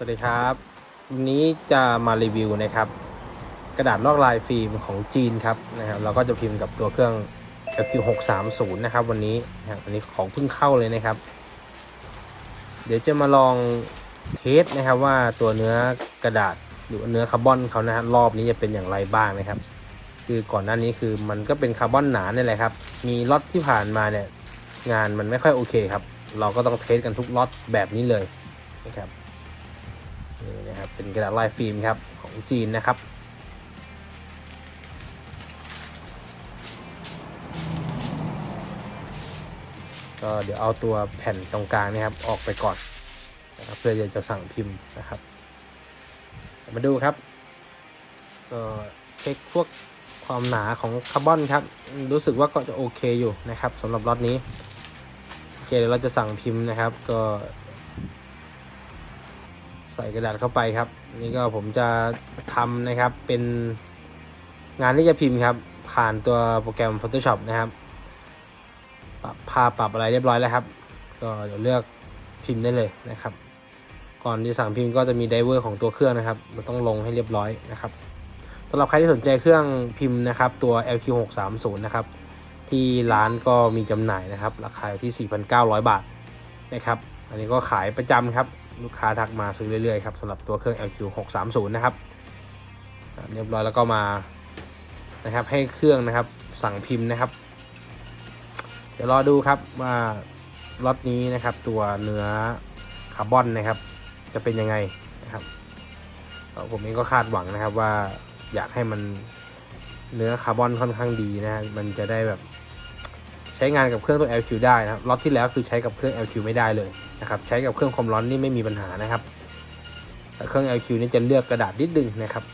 สวัสดีครับวันนี้จะมารีวิวนะครับ กระดาษลอกลายฟิล์มของจีนครับนะครับเราก็จะพิมพ์กับตัวเครื่อง LQ630 นะครับ วันนี้นะครับวันนี้ของเพิ่งเข้าเลยนะครับ เดี๋ยวจะมาลองเทสนะครับว่าตัวเนื้อกระดาษหรือเนื้อคาร์บอนเขานะฮะรอบนี้จะเป็นอย่างไรบ้างนะครับ คือก่อนหน้านี้คือมันก็เป็นคาร์บอนหนาเนี่ยแหละครับ มีล็อตที่ผ่านมาเนี่ยงานมันไม่ค่อยโอเคครับ เราก็ต้องเทสกันทุกล็อตแบบนี้เลยนะครับ เป็นกระดาษลายฟิล์มครับของจีนนะครับก็เดี๋ยวเอาตัวแผ่นตรงกลางเนะครับออกไปก่อนนะครับเพื่อจะจะสั่งพิมพ์นะครับมาดูครับก็เช็คพวกความหนาของคาร์บอนครับ รู้สึกว่าก็จะโอเคอยู่นะครับสำหรับล็อตนี้โอเคเดี๋ยวเราจะสั่งพิมพ์นะครับ ก็ ใส่กระดาษเข้าไปครับ นี่ก็ผมจะทำนะครับเป็นงานที่จะพิมพ์ครับ ผ่านตัวโปรแกรม Photoshop นะครับปรับภาพปรับอะไรเรียบร้อยแล้วครับ ก็เดี๋ยวเลือกพิมพ์ได้เลยนะครับ ก่อนที่สั่งพิมพ์ก็จะมีไดเวอร์ของตัวเครื่องนะครับ เราต้องลงให้เรียบร้อยนะครับสำหรับใครที่สนใจเครื่องพิมพ์นะครับตัว LQ630 นะครับที่ร้านก็มีจำหน่ายนะครับ ราคาอยู่ที่ 4,900 บาทนะครับ อันนี้ก็ขายประจำครับ ลูกค้าทักมาซื้อเรื่อยๆครับสำหรับตัวเครื่อง LQ630 นะครับเรียบร้อยแล้วก็มานะครับให้เครื่องนะครับสั่งพิมพ์นะครับ เดี๋ยวรอดูครับว่าล็อตนี้นะครับตัวเนื้อคาร์บอนนะครับ จะเป็นยังไงนะครับผมเองก็คาดหวังนะครับว่าอยากให้มันเนื้อคาร์บอนค่อนข้างดีนะมันจะได้แบบ ใช้งานกับเครื่องตัว LQ ได้นะครับล็อตที่แล้วคือใช้กับเครื่อง LQ ไม่ได้เลยนะครับใช้กับเครื่องความร้อนนี่ไม่มีปัญหานะครับแต่เครื่อง LQ นี่จะเลือกกระดาษนิดนึงนะครับ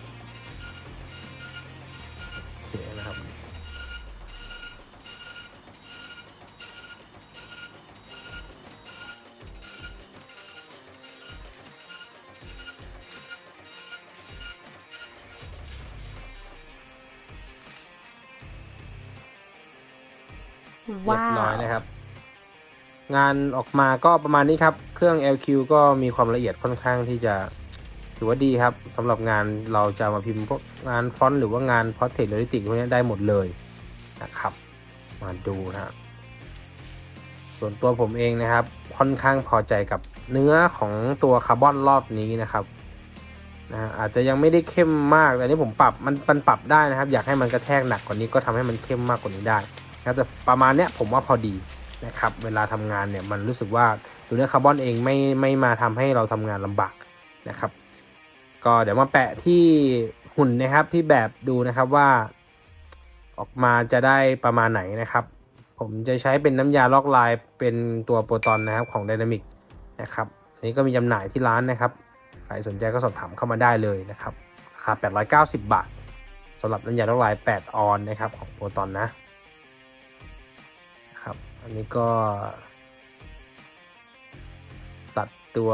เรียว้าบร้อวยนะครับ งานออกมาก็ประมาณนี้ครับ เครื่อง LQ ก็มีความละเอียดค่อนข้างที่จะถือว่าดีครับสำหรับงานเราจะมาพิมพ์พวกงานฟอนต์หรือว่างานพอ r t เทรตเรลิติกพวกนี้ได้หมดเลยนะครับ มาดูนะฮะส่วนตัวผมเองนะครับ ค่อนข้างพอใจกับเนื้อของตัวคาร์บอนรอบนี้นะครับนะฮะอาจจะยังไม่ได้เข้มมากแต่นี่ผมปรับมันมันปรับได้นะครับ อยากให้มันกระแทกหนักกว่านี้ก็ทำให้มันเข้มมากกว่านี้ได้ นะครับแต่ประมาณเนี้ยผมว่าพอดีนะครับเวลาทำงานเนี่ยมันรู้สึกว่าตัวเนื้อคาร์บอนเองไม่ไม่มาทำให้เราทำงานลำบากนะครับ ก็เดี๋ยวมาแปะที่หุ่นนะครับที่แบบดูนะครับว่า ออกมาจะได้ประมาณไหนนะครับ ผมจะใช้เป็นน้ำยาลอกลายเป็นตัวโปรตอนนะครับของ Dynamic นะครับอันนี้ก็มีจำหน่ายที่ร้านนะครับ ใครสนใจก็สอบถามเข้ามาได้เลยนะครับราคา890 บาทสำหรับน้ำยาลอกลาย 8 ออนนะครับของโปรตอนนะ อันนี้ก็ ตัดตัว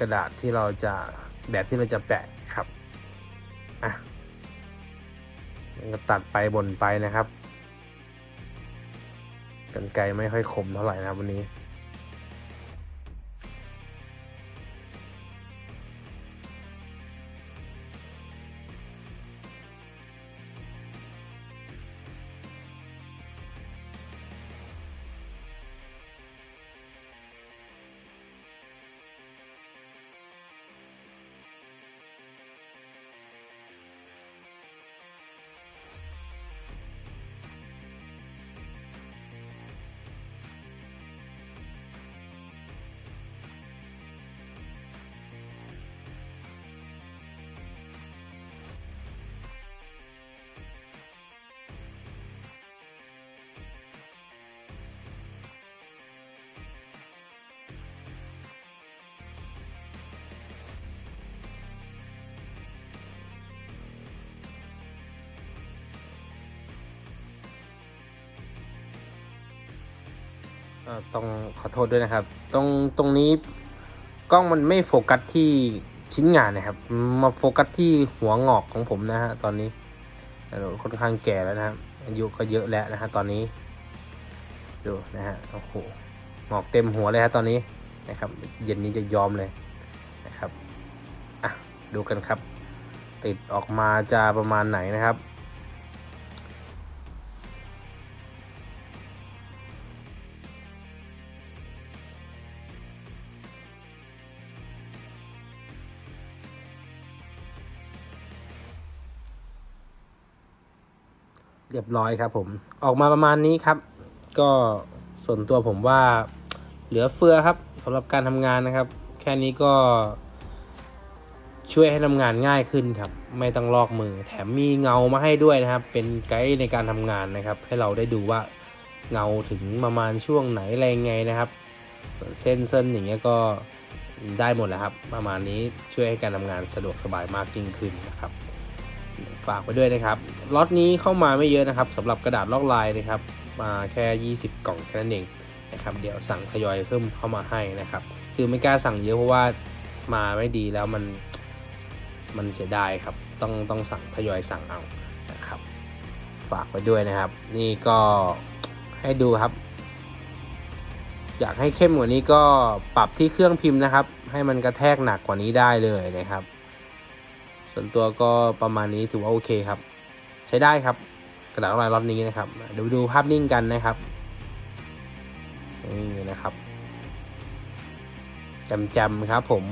กระดาษที่เราจะแบบที่เราจะแปะครับอะก็ตัดไปบนไปนะครับกันไกลไม่ค่อยคมเท่าไหร่นะวันนี้ ต้องขอโทษด้วยนะครับ ตรงตรงนี้กล้องมันไม่โฟกัสที่ชิ้นงานนะครับ มาโฟกัสที่หัวงอกของผมนะฮะตอนนี้ค่อนข้างแก่แล้วนะครับอายุก็เยอะแล้วนะฮะตอนนี้ดูนะฮะโอ้โหงอกเต็มหัวเลยฮะตอนนี้นะครับ เย็นนี้จะยอมเลยนะครับดูกันครับ ติดออกมาจะประมาณไหนนะครับ เรียบร้อยครับ ผมออกมาประมาณนี้ครับ ก็ส่วนตัวผมว่าเหลือเฟือครับสำหรับการทำงานนะครับ แค่นี้ก็ช่วยให้ทำงานง่ายขึ้นครับ ไม่ต้องลอกมือ แถมมีเงามาให้ด้วยนะครับ เป็นไกด์ในการทำงานนะครับ ให้เราได้ดูว่าเงาถึงประมาณช่วงไหนอะไรไงนะครับ เส้นเส้นอย่างเงี้ยก็ได้หมดแล้วครับ ประมาณนี้ช่วยให้การทำงานสะดวกสบายมากยิ่งขึ้นนะครับ ฝากไปด้วยนะครับล็อตนี้เข้ามาไม่เยอะนะครับสำหรับกระดาษลอกลายนะครับมาแค่ 20 กล่องแค่นั้นเองนะครับเดี๋ยวสั่งทยอยเพิ่มเข้ามาให้นะครับคือไม่กล้าสั่งเยอะเพราะว่ามาไม่ดีแล้วมันมันเสียดายครับต้องต้องสั่งทยอยสั่งเอานะครับฝากไปด้วยนะครับ นี่ก็ให้ดูครับ อยากให้เข้มกว่านี้ก็ปรับที่เครื่องพิมพ์นะครับ ให้มันกระแทกหนักกว่านี้ได้เลยนะครับ ส่วนตัวก็ประมาณนี้ถือว่าโอเคครับ ใช้ได้ครับ กระดาษลายล็อตนี้นะครับเดี๋ยวดูภาพนิ่งกันนะครับนี่นะครับจำๆครับผม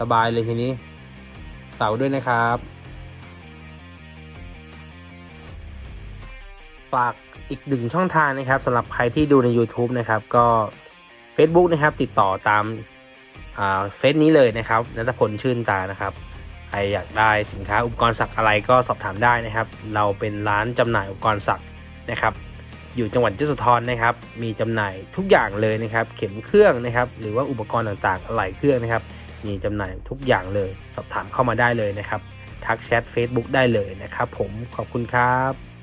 สบายเลยทีนี้เต่าด้วยนะครับ ฝากอีกหนึ่งช่องทางนะครับสำหรับใครที่ดูใน YouTube นะครับ ก็ Facebook นะครับ ติดต่อตามเฟซนี้เลยนะครับนัทพลชื่นตานะครับ รอยากได้สินค้าอุปกรณ์สักอะไรก็สอบถามได้นะครับ เราเป็นร้านจำหน่ายอุปกรณ์สักนะครับ อยู่จังหวัดยโสธรนะครับ มีจำหน่ายทุกอย่างเลยนะครับ เข็มเครื่องนะครับ หรือว่าอุปกรณ์ต่างๆอะไรเครื่องนะครับ มีจำหน่ายทุกอย่างเลย สอบถามเข้ามาได้เลยนะครับ ทักแชท Facebook ได้เลยนะครับ ผมขอบคุณครับ